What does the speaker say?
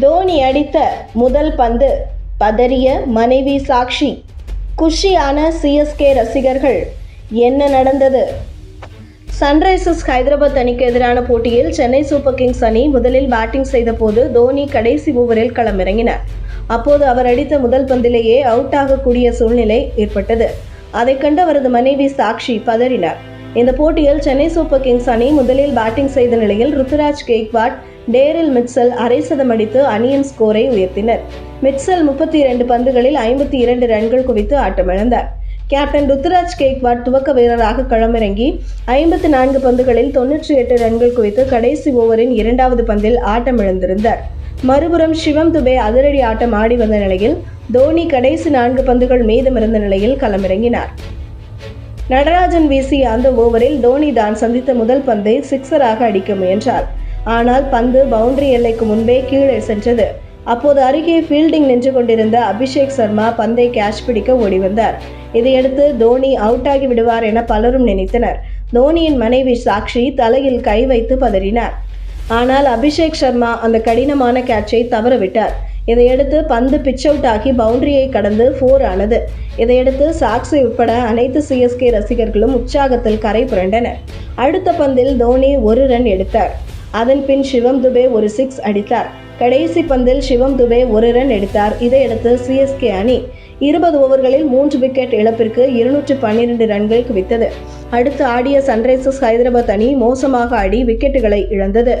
தோனி அடித்த முதல் பந்து பதறிய மனைவி சாக்ஷி. குஷியான சிஎஸ்கே ரசிகர்கள் என்ன நடந்தது? சன்ரைசர்ஸ் ஹைதராபாத் அணிக்கு எதிரான போட்டியில் சென்னை சூப்பர் கிங்ஸ் அணி முதலில் பேட்டிங் செய்தபோது தோனி கடைசி ஓவரில் களமிறங்கினார். அப்போது அவர் அடித்த முதல் பந்திலேயே அவுட் ஆகக்கூடிய சூழ்நிலை ஏற்பட்டது. அதைக் கண்டு அவரது மனைவி சாக்ஷி பதறினார். இந்த போட்டியில் சென்னை சூப்பர் கிங்ஸ் அணி முதலில் பேட்டிங் செய்த நிலையில் ருத்துராஜ் கேக்வாட் டேரில் மிட்சல் அரை சதம் அடித்து அணியின் ஸ்கோரை உயர்த்தினர். மிட்சல் முப்பத்தி இரண்டு பந்துகளில் ஐம்பத்தி இரண்டு ரன்கள் குவித்து ஆட்டமிழந்தார். கேப்டன் ருத்துராஜ் கேக்வாட் துவக்க வீரராக களமிறங்கி ஐம்பத்தி நான்கு பந்துகளில் தொன்னூற்றி எட்டு ரன்கள் குவித்து கடைசி ஓவரின் இரண்டாவது பந்தில் ஆட்டமிழந்திருந்தார். மறுபுறம் சிவம் துபே அதிரடி ஆட்டம் ஆடி வந்த நிலையில் தோனி கடைசி நான்கு பந்துகள் மீதமிருந்த நிலையில் களமிறங்கினார். நடராஜன் வீசிய அந்த ஓவரில் தோனி தான் சந்தித்த முதல் பந்தை சிக்ஸராக அடிக்க முயன்றார். ஆனால் பந்து பவுண்டரி எல்லைக்கு முன்பே கீழே சென்றது. அப்போது அருகே ஃபீல்டிங் நின்று கொண்டிருந்த அபிஷேக் சர்மா பந்தை கேட்ச் பிடிக்க ஓடி வந்தார். இதையடுத்து தோனி அவுட் ஆகி விடுவார் என பலரும் நினைத்தனர். தோனியின் மனைவி சாக்ஷி தலையில் கை வைத்து பதறினார். ஆனால் அபிஷேக் சர்மா அந்த கடினமான கேட்சை தவறவிட்டார். இதையடுத்து பந்து பிச் அவுட் ஆகி பவுண்டரியை கடந்து ஃபோர் ஆனது. இதையடுத்து சாக்ஸி உட்பட அனைத்து சிஎஸ்கே ரசிகர்களும் உற்சாகத்தில் கரை புரண்டனர். அடுத்த பந்தில் தோனி ஒரு ரன் எடுத்தார். அதன் பின் சிவம் துபே ஒரு சிக்ஸ் அடித்தார். கடைசி பந்தில் சிவம் துபே ஒரு ரன் எடுத்தார். இதையடுத்து சிஎஸ்கே அணி இருபது ஓவர்களில் மூன்று விக்கெட் இழப்பிற்கு இருநூற்று பன்னிரண்டு ரன்கள் குவித்தது. அடுத்து ஆடிய சன்ரைசர்ஸ் ஹைதராபாத் அணி மோசமாக ஆடி விக்கெட்டுகளை இழந்தது.